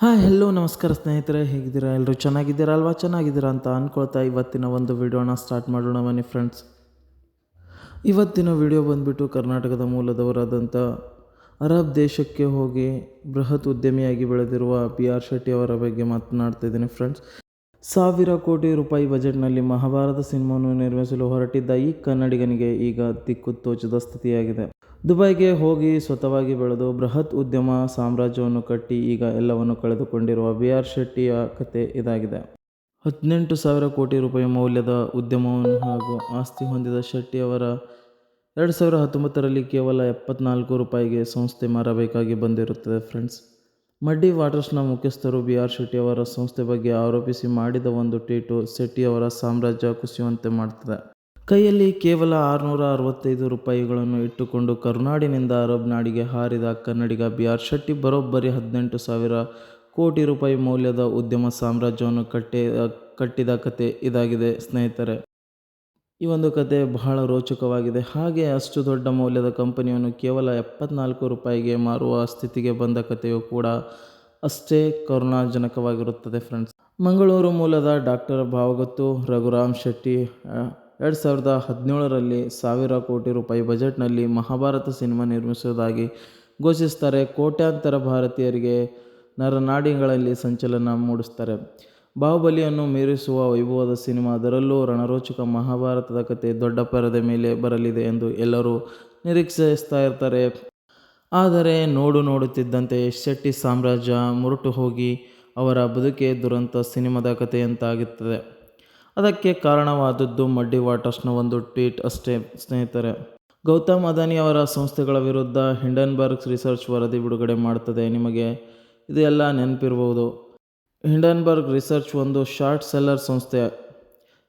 Hi hello ನಮಸ್ಕಾರ ಸ್ನೇಹಿತರೆ, ಹೇಗಿದ್ದೀರಾ? ಎಲ್ಲರೂ ಚೆನ್ನಾಗಿದ್ದೀರಾ ಅಲ್ವಾ? ಚೆನ್ನಾಗಿದ್ದೀರಾ ಅಂತ ಅಂದ್ಕೊಳ್ತಾ ಇವತ್ತಿನ ಒಂದು ವಿಡಿಯೋನ ಸ್ಟಾರ್ಟ್ ಮಾಡೋಣ ಬನ್ನಿ ಫ್ರೆಂಡ್ಸ್ ಇವತ್ತಿನ ವಿಡಿಯೋ ಬಂದುಬಿಟ್ಟು ಕರ್ನಾಟಕದ ಮೂಲದವರಾದಂಥ ಅರಬ್ ದೇಶಕ್ಕೆ ಹೋಗಿ ಬೃಹತ್ ಉದ್ಯಮಿಯಾಗಿ ಬೆಳೆದಿರುವ ಪಿ ಆರ್ ಶೆಟ್ಟಿ ಅವರ ಬಗ್ಗೆ ಮಾತನಾಡ್ತಾ ಇದ್ದೀನಿ ಫ್ರೆಂಡ್ಸ್ ಸಾವಿರ ಕೋಟಿ ರೂಪಾಯಿ ಬಜೆಟ್ನಲ್ಲಿ ಮಹಾಭಾರತ ಸಿನಿಮಾವನ್ನು ನಿರ್ಮಿಸಲು ಹೊರಟಿದ್ದ ಈ ಕನ್ನಡಿಗನಿಗೆ ಈಗ ದಿಕ್ಕು ತೋಚದ ಸ್ಥಿತಿಯಾಗಿದೆ. ದುಬೈಗೆ ಹೋಗಿ ಸ್ವತವಾಗಿ ಬೆಳೆದು ಬೃಹತ್ ಉದ್ಯಮ ಸಾಮ್ರಾಜ್ಯವನ್ನು ಕಟ್ಟಿ ಈಗ ಎಲ್ಲವನ್ನು ಕಳೆದುಕೊಂಡಿರುವ ಬಿ ಆರ್ ಶೆಟ್ಟಿಯ ಕತೆ ಇದಾಗಿದೆ. ಹದಿನೆಂಟು ಸಾವಿರ ಕೋಟಿ ರೂಪಾಯಿ ಮೌಲ್ಯದ ಉದ್ಯಮವನ್ನು ಹಾಗೂ ಆಸ್ತಿ ಹೊಂದಿದ ಶೆಟ್ಟಿಯವರ ಎರಡು ಸಾವಿರ ಹತ್ತೊಂಬತ್ತರಲ್ಲಿ ಕೇವಲ ಎಪ್ಪತ್ನಾಲ್ಕು ರೂಪಾಯಿಗೆ ಸಂಸ್ಥೆ ಮಾರಬೇಕಾಗಿ ಬಂದಿರುತ್ತದೆ ಫ್ರೆಂಡ್ಸ್. ಮಡ್ಡಿ ವಾಟರ್ಸ್ನ ಮುಖ್ಯಸ್ಥರು ಬಿ ಆರ್ ಶೆಟ್ಟಿಯವರ ಸಂಸ್ಥೆ ಬಗ್ಗೆ ಆರೋಪಿಸಿ ಮಾಡಿದ ಒಂದು ಟ್ವೀಟು ಶೆಟ್ಟಿಯವರ ಸಾಮ್ರಾಜ್ಯ ಕುಸಿಯುವಂತೆ ಮಾಡ್ತದೆ. ಕೈಯಲ್ಲಿ ಕೇವಲ ಆರುನೂರ ಅರವತ್ತೈದು ರೂಪಾಯಿಗಳನ್ನು ಇಟ್ಟುಕೊಂಡು ಕರುನಾಡಿನಿಂದ ಅರಬ್ ನಾಡಿಗೆ ಹಾರಿದ ಕನ್ನಡಿಗ ಬಿ ಆರ್ ಶೆಟ್ಟಿ ಬರೋಬ್ಬರಿ ಹದಿನೆಂಟು ಸಾವಿರ ಕೋಟಿ ರೂಪಾಯಿ ಮೌಲ್ಯದ ಉದ್ಯಮ ಸಾಮ್ರಾಜ್ಯವನ್ನು ಕಟ್ಟಿ, ಕಟ್ಟಿದ ಕತೆ ಇದಾಗಿದೆ ಸ್ನೇಹಿತರೆ. ಈ ಒಂದು ಕತೆ ಬಹಳ ರೋಚಕವಾಗಿದೆ. ಹಾಗೆ ಅಷ್ಟು ದೊಡ್ಡ ಮೌಲ್ಯದ ಕಂಪನಿಯನ್ನು ಕೇವಲ ಎಪ್ಪತ್ನಾಲ್ಕು ರೂಪಾಯಿಗೆ ಮಾರುವ ಸ್ಥಿತಿಗೆ ಬಂದ ಕಥೆಯು ಕೂಡ ಅಷ್ಟೇ ಕರುಣಾಜನಕವಾಗಿರುತ್ತದೆ ಫ್ರೆಂಡ್ಸ್ ಮಂಗಳೂರು ಮೂಲದ ಡಾಕ್ಟರ್ ಭಾವಗತ್ತು ರಘುರಾಮ್ ಶೆಟ್ಟಿ ಎರಡು ಸಾವಿರದ ಹದಿನೇಳರಲ್ಲಿ ಸಾವಿರ ಕೋಟಿ ರೂಪಾಯಿ ಬಜೆಟ್ನಲ್ಲಿ ಮಹಾಭಾರತ ಸಿನಿಮಾ ನಿರ್ಮಿಸುವುದಾಗಿ ಘೋಷಿಸ್ತಾರೆ ಕೋಟ್ಯಾಂತರ ಭಾರತೀಯರಿಗೆ ನರನಾಡಿಗಳಲ್ಲಿ ಸಂಚಲನ ಮೂಡಿಸ್ತಾರೆ. ಬಾಹುಬಲಿಯನ್ನು ಮೀರಿಸುವ ವೈಭವದ ಸಿನಿಮಾ, ಅದರಲ್ಲೂ ರಣರೋಚಕ ಮಹಾಭಾರತದ ಕತೆ ದೊಡ್ಡ ಪರದೆ ಮೇಲೆ ಬರಲಿದೆ ಎಂದು ಎಲ್ಲರೂ ನಿರೀಕ್ಷಿಸ್ತಾ ಇರ್ತಾರೆ. ಆದರೆ ನೋಡು ನೋಡುತ್ತಿದ್ದಂತೆ ಶೆಟ್ಟಿ ಸಾಮ್ರಾಜ್ಯ ಮುರುಟು ಹೋಗಿ ಅವರ ಬದುಕೆ ದುರಂತ ಸಿನಿಮಾದ ಕಥೆಯಂತಾಗುತ್ತದೆ ಅದಕ್ಕೆ ಕಾರಣವಾದದ್ದು ಮಡ್ಡಿ ವಾಟರ್ಸ್ನ ಒಂದು ಟ್ವೀಟ್ ಅಷ್ಟೇ, ಸ್ನೇಹಿತರೆ. ಗೌತಮ್ ಅದಾನಿ ಅವರ ಸಂಸ್ಥೆಗಳ ವಿರುದ್ಧ ಹಿಂಡನ್ಬರ್ಗ್ ರಿಸರ್ಚ್ ವರದಿ ಬಿಡುಗಡೆ ಮಾಡ್ತದೆ. ನಿಮಗೆ ಇದೆಲ್ಲ ಎಲ್ಲ ನೆನಪಿರ್ಬೋದು. ಹಿಂಡನ್ಬರ್ಗ್ ರಿಸರ್ಚ್ ಒಂದು ಶಾರ್ಟ್ ಸೆಲ್ಲರ್ ಸಂಸ್ಥೆ.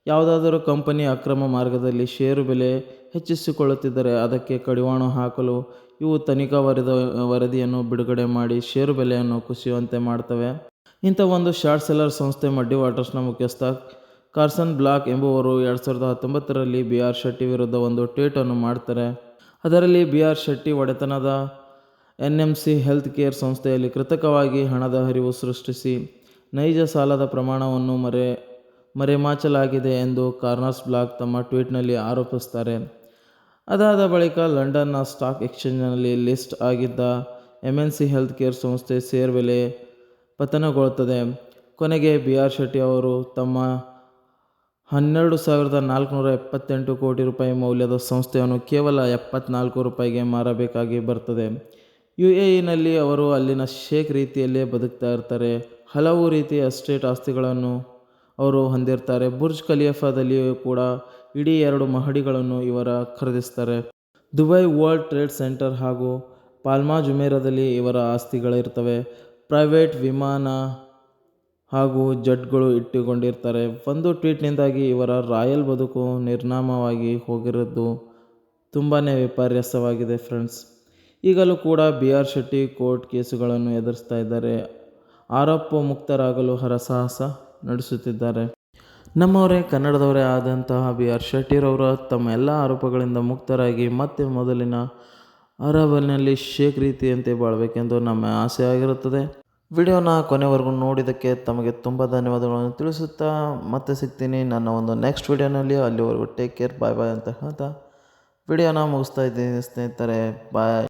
ಯಾವುದಾದರೂ ಕಂಪನಿ ಅಕ್ರಮ ಮಾರ್ಗದಲ್ಲಿ ಷೇರು ಬೆಲೆ ಹೆಚ್ಚಿಸಿಕೊಳ್ಳುತ್ತಿದ್ದರೆ ಅದಕ್ಕೆ ಕಡಿವಾಣ ಹಾಕಲು ಇವು ತನಿಖಾ ವರದ, ವರದಿಯನ್ನು ಬಿಡುಗಡೆ ಮಾಡಿ ಷೇರು ಬೆಲೆಯನ್ನು ಕುಸಿಯುವಂತೆ ಮಾಡ್ತವೆ. ಇಂಥ ಒಂದು ಶಾರ್ಟ್ ಸೆಲ್ಲರ್ ಸಂಸ್ಥೆ ಮಡ್ಡಿ ವಾಟರ್ಸ್ನ ಮುಖ್ಯಸ್ಥ ಕಾರ್ಸನ್ ಬ್ಲಾಕ್ ಎಂಬುವರು ಎರಡು ಸಾವಿರದ ಹತ್ತೊಂಬತ್ತರಲ್ಲಿ ಬಿ ಆರ್ ಶೆಟ್ಟಿ ವಿರುದ್ಧ ಒಂದು ಟ್ವೀಟನ್ನು ಮಾಡ್ತಾರೆ. ಅದರಲ್ಲಿ ಬಿ ಆರ್ ಶೆಟ್ಟಿ ಒಡೆತನದ N M C health care ಸಂಸ್ಥೆಯಲ್ಲಿ ಕೃತಕವಾಗಿ ಹಣದ ಹರಿವು ಸೃಷ್ಟಿಸಿ, ನೈಜ ಸಾಲದ ಪ್ರಮಾಣವನ್ನು ಮರೆ, ಮರೆಮಾಚಲಾಗಿದೆ ಎಂದು ಕಾರ್ನರ್ಸ್ ಬ್ಲಾಕ್ ತಮ್ಮ ಟ್ವೀಟ್ನಲ್ಲಿ ಆರೋಪಿಸ್ತಾರೆ. ಅದಾದ ಬಳಿಕ ಲಂಡನ್ನ ಸ್ಟಾಕ್ ಎಕ್ಸ್ಚೇಂಜ್ನಲ್ಲಿ ಲಿಸ್ಟ್ ಆಗಿದ್ದ M N C health care ಸಂಸ್ಥೆ ಸೇರ್ವೆಲೆ ಬೆಲೆ ಪತನಗೊಳ್ಳುತ್ತದೆ. ಕೊನೆಗೆ ಬಿ ಆರ್ ಶೆಟ್ಟಿ ಅವರು ತಮ್ಮ ಹನ್ನೆರಡು ಸಾವಿರದ ನಾಲ್ಕುನೂರ ಎಪ್ಪತ್ತೆಂಟು ಕೋಟಿ ರೂಪಾಯಿ ಮೌಲ್ಯದ ಸಂಸ್ಥೆಯನ್ನು ಕೇವಲ ಎಪ್ಪತ್ನಾಲ್ಕು ರೂಪಾಯಿಗೆ ಮಾರಬೇಕಾಗಿ ಬರ್ತದೆ ಯು ಎ ಇನಲ್ಲಿ ಅವರು ಅಲ್ಲಿನ ಶೇಕ್ ರೀತಿಯಲ್ಲೇ ಬದುಕ್ತಾ ಇರ್ತಾರೆ. ಹಲವು ರೀತಿಯ ಎಸ್ಟೇಟ್ ಆಸ್ತಿಗಳನ್ನು ಅವರು ಹೊಂದಿರ್ತಾರೆ. ಬುರ್ಜ್ ಖಲೀಫಾದಲ್ಲಿಯೂ ಕೂಡ ಇಡೀ ಎರಡು ಮಹಡಿಗಳನ್ನು ಇವರ ಖರೀದಿಸ್ತಾರೆ. ದುಬೈ ವರ್ಲ್ಡ್ ಟ್ರೇಡ್ ಸೆಂಟರ್ ಹಾಗೂ ಪಾಲ್ಮಾ ಜುಮೇರಾದಲ್ಲಿ ಇವರ ಆಸ್ತಿಗಳಿರ್ತವೆ. ಪ್ರೈವೇಟ್ ವಿಮಾನ ಹಾಗೂ ಜಡ್ಗಳು ಇಟ್ಟುಕೊಂಡಿರ್ತಾರೆ. ಒಂದು ಟ್ವೀಟ್ನಿಂದಾಗಿ ಇವರ ರಾಯಲ್ ಬದುಕು ನಿರ್ನಾಮವಾಗಿ ಹೋಗಿರೋದು ತುಂಬಾ ವಿಪರ್ಯಾಸವಾಗಿದೆ ಫ್ರೆಂಡ್ಸ್. ಈಗಲೂ ಕೂಡ ಬಿ ಆರ್ ಶೆಟ್ಟಿ ಕೋರ್ಟ್ ಕೇಸುಗಳನ್ನು ಎದುರಿಸ್ತಾ ಇದ್ದಾರೆ. ಆರೋಪ ಮುಕ್ತರಾಗಲು ಹರಸಾಹಸ ನಡೆಸುತ್ತಿದ್ದಾರೆ. ನಮ್ಮವರೇ ಕನ್ನಡದವರೇ ಆದಂತಹ ಬಿ ಆರ್ ಶೆಟ್ಟಿರವರು ತಮ್ಮ ಎಲ್ಲ ಆರೋಪಗಳಿಂದ ಮುಕ್ತರಾಗಿ ಮತ್ತೆ ಮೊದಲಿನ ಅರವಲಿನಲ್ಲಿ ಶೇಕ್ ರೀತಿಯಂತೆ ಬಾಳಬೇಕೆಂದು ನಮ್ಮ ಆಸೆ ಆಗಿರುತ್ತದೆ. ವಿಡಿಯೋನ ಕೊನೆವರೆಗೂ ನೋಡಿದ್ದಕ್ಕೆ ತಮಗೆ ತುಂಬ ಧನ್ಯವಾದಗಳನ್ನು ತಿಳಿಸುತ್ತಾ ಮತ್ತೆ ಸಿಗ್ತೀನಿ ನನ್ನ ಒಂದು ನೆಕ್ಸ್ಟ್ ವಿಡಿಯೋನಲ್ಲಿ. ಅಲ್ಲಿವರೆಗೂ ಟೇಕ್ ಕೇರ್ ಬಾಯ್ ಬಾಯ್ ಅಂತ ಹೇಳ್ತಾ ವಿಡಿಯೋನ ಮುಗಿಸ್ತಾ ಇದ್ದೀನಿ ಸ್ನೇಹಿತರೆ ಬಾಯ್